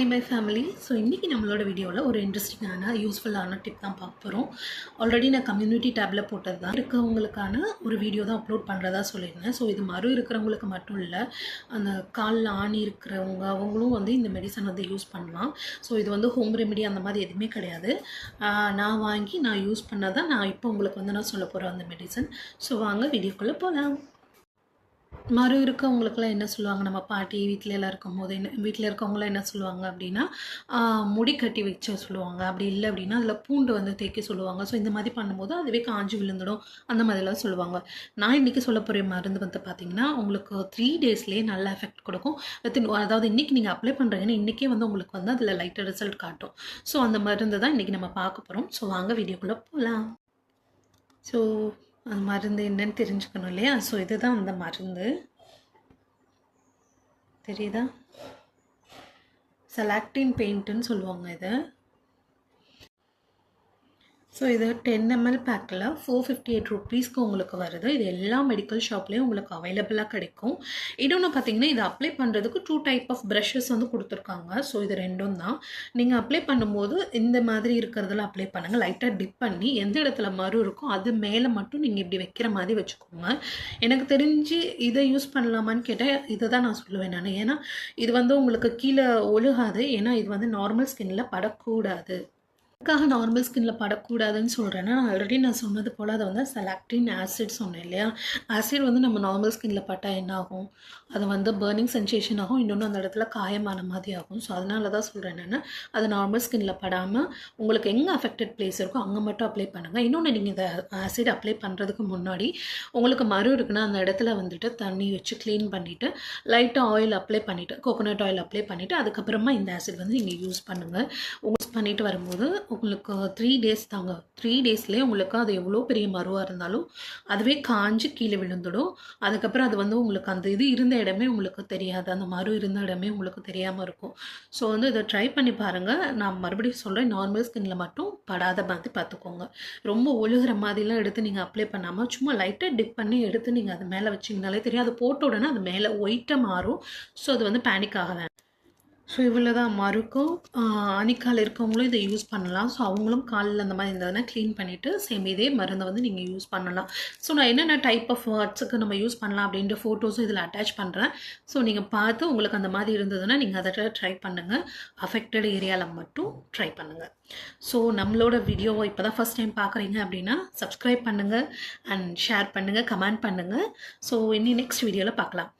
Hi my family so இன்றைக்கி நம்மளோட வீடியோவில் ஒரு இன்ட்ரெஸ்டிங்கான யூஸ்ஃபுல்லான டிப் தான் பார்க்க போகிறோம் ஆல்ரெடி நான் கம்யூனிட்டி டேப்பில் போட்டது தான் இருக்கவங்களுக்கான ஒரு வீடியோ தான் அப்லோட் பண்ணுறதா சொல்லியிருந்தேன். ஸோ இது மறு இருக்கிறவங்களுக்கு மட்டும் இல்லை அந்த காலில் ஆணி இருக்கிறவங்க அவங்களும் வந்து இந்த மெடிசன் வந்து யூஸ் பண்ணலாம். ஸோ இது வந்து ஹோம் ரெமெடி அந்த மாதிரி எதுவுமே கிடையாது. நான் வாங்கி நான் யூஸ் பண்ணதான் நான் இப்போ உங்களுக்கு வந்து நான் சொல்ல போகிறேன் அந்த மெடிசன் ஸோ வாங்க வீடியோக்குள்ளே போகலாம் மறு இருக்கவங்களுக்குலாம் என்ன சொல்லுவாங்க? நம்ம பாட்டி வீட்டில் எல்லாம் இருக்கும்போது என்ன வீட்டில் இருக்கவங்களாம் என்ன சொல்லுவாங்க அப்படின்னா முடி கட்டி வச்ச சொல்லுவாங்க. அப்படி இல்லை அப்படின்னா அதில் பூண்டு வந்து தேய்க்க சொல்லுவாங்க. ஸோ இந்த மாதிரி பண்ணும்போது அதுவே காஞ்சி விழுந்துடும். அந்த மாதிரிலாம் சொல்லுவாங்க. நான் இன்றைக்கி சொல்ல போகிற மருந்து வந்து பார்த்திங்கன்னா உங்களுக்கு த்ரீ டேஸ்லேயே நல்ல எஃபெக்ட் கொடுக்கும். அதாவது இன்றைக்கி நீங்கள் அப்ளை பண்ணுறீங்கன்னா இன்றைக்கே வந்து உங்களுக்கு வந்து அதில் லைட்டாக ரிசல்ட் காட்டும். ஸோ அந்த மருந்து தான் இன்றைக்கி நம்ம பார்க்க போகிறோம் ஸோ வாங்க வீடியோக்குள்ளே போகலாம் ஸோ அந்த மருந்து என்னன்னு தெரிஞ்சுக்கணும் இல்லையா? ஸோ இதுதான் அந்த மருந்து. தெரியுதா? செலாக்டின் பெயிண்ட்டுன்னு சொல்லுவாங்க இதை. ஸோ இது டென் எம்எல் பேக்கில் ஃபோர் ஃபிஃப்டி எயிட் ருபீஸ்க்கு உங்களுக்கு வருது. இது எல்லா மெடிக்கல் ஷாப்லேயும் உங்களுக்கு அவைலபிளாக கிடைக்கும். இன்னொன்று பார்த்தீங்கன்னா இது அப்ளை பண்ணுறதுக்கு டூ டைப் ஆஃப் ப்ரஷஸ் வந்து கொடுத்துருக்காங்க. ஸோ இது ரெண்டும் தான். நீங்கள் அப்ளை பண்ணும்போது இந்த மாதிரி இருக்கிறதுல அப்ளை பண்ணுங்கள் லைட்டாக டிப் பண்ணி எந்த இடத்துல மறு இருக்கோ அது மேலே மட்டும் நீங்கள் இப்படி வைக்கிற மாதிரி வச்சுக்கோங்க. எனக்கு தெரிஞ்சு இதை யூஸ் பண்ணலாமான்னு கேட்டால் இதை தான் நான் சொல்லுவேன் நான். ஏன்னா இது வந்து உங்களுக்கு கீழே ஒழுகாது. ஏன்னா இது வந்து நார்மல் ஸ்கின்னில் படக்கூடாது. எதுக்காக நார்மல் ஸ்கின்ல படக்கூடாதுன்னு சொல்கிறேன்னா ஆல்ரெடி நான் சொன்னது போல் அதை வந்து செலக்டின் ஆசிட் சொன்னேன் இல்லையா? ஆசிட் வந்து நம்ம நார்மல் ஸ்கின்ல பட்டால் என்ன ஆகும் அது வந்து பேர்னிங் சென்சேஷன் ஆகும் இன்னொன்று அந்த இடத்துல காயமான மாதிரி ஆகும். ஸோ அதனால தான் சொல்கிறேன் என்னென்னா அது நார்மல் ஸ்கின்ல படாமல் உங்களுக்கு எங்கே அஃபெக்டட் பிளேஸ் இருக்கோ அங்கே மட்டும் அப்ளை பண்ணுங்கள் இன்னொன்று நீங்கள் இந்த ஆசிட் அப்ளை பண்ணுறதுக்கு முன்னாடி உங்களுக்கு மறு இருக்குன்னா அந்த இடத்துல வந்துட்டு தண்ணி வச்சு க்ளீன் பண்ணிவிட்டு லைட்டாக ஆயில் அப்ளை பண்ணிவிட்டு கோகோனட் ஆயில் அப்ளை பண்ணிவிட்டு அதுக்கப்புறமா இந்த ஆசிட் வந்து நீங்கள் யூஸ் பண்ணுங்கள் யூஸ் பண்ணிட்டு வரும்போது உங்களுக்கு த்ரீ டேஸ் தாங்க. த்ரீ டேஸ்லேயே உங்களுக்கு அது எவ்வளோ பெரிய மருவாக இருந்தாலும் அதுவே காஞ்சி கீழே விழுந்துடும். அதுக்கப்புறம் அது வந்து உங்களுக்கு அந்த இது இருந்த இடமே உங்களுக்கு தெரியாது. அந்த மரு இருந்த இடமே உங்களுக்கு தெரியாமல் இருக்கும். ஸோ வந்து இதை ட்ரை பண்ணி பாருங்கள் நான் மறுபடியும் சொல்கிறேன் நார்மல் ஸ்கின்ல மட்டும் படாத மாதிரி பார்த்துக்கோங்க. ரொம்ப ஒழுகிற மாதிரிலாம் எடுத்து நீங்கள் அப்ளை பண்ணாமல் சும்மா லைட்டாக டிப் பண்ணி எடுத்து நீங்கள் அது மேலே வச்சிங்கனாலே தெரியும். அது போட்ட உடனே அது மேலே ஒயிட்டாக மாறும். ஸோ அது வந்து பேனிக் ஆக வேணும். ஸோ இவ்வளோ தான் மறுக்கும். அணிக்கால் இருக்கவங்களும் இதை யூஸ் பண்ணலாம். ஸோ அவங்களும் காலில் அந்த மாதிரி இருந்ததுன்னா க்ளீன் பண்ணிவிட்டு சேம் இதே மருந்தை வந்து நீங்கள் யூஸ் பண்ணலாம். ஸோ நான் என்னென்ன டைப் ஆஃப் வேர்ட்ஸுக்கு நம்ம யூஸ் பண்ணலாம் அப்படின்ற ஃபோட்டோஸும் இதில் அட்டாச் பண்ணுறேன் ஸோ நீங்கள் பார்த்து உங்களுக்கு அந்த மாதிரி இருந்ததுன்னா நீங்கள் அதை ட்ரை பண்ணுங்கள் அஃபெக்டட் ஏரியாவில் மட்டும் ட்ரை பண்ணுங்கள் ஸோ நம்மளோட வீடியோவை இப்போ தான் ஃபஸ்ட் டைம் பார்க்குறீங்க அப்படின்னா சப்ஸ்கிரைப் பண்ணுங்கள் அண்ட் ஷேர் பண்ணுங்கள் கமெண்ட் பண்ணுங்கள் ஸோ இனி நெக்ஸ்ட் வீடியோவில் பார்க்கலாம்.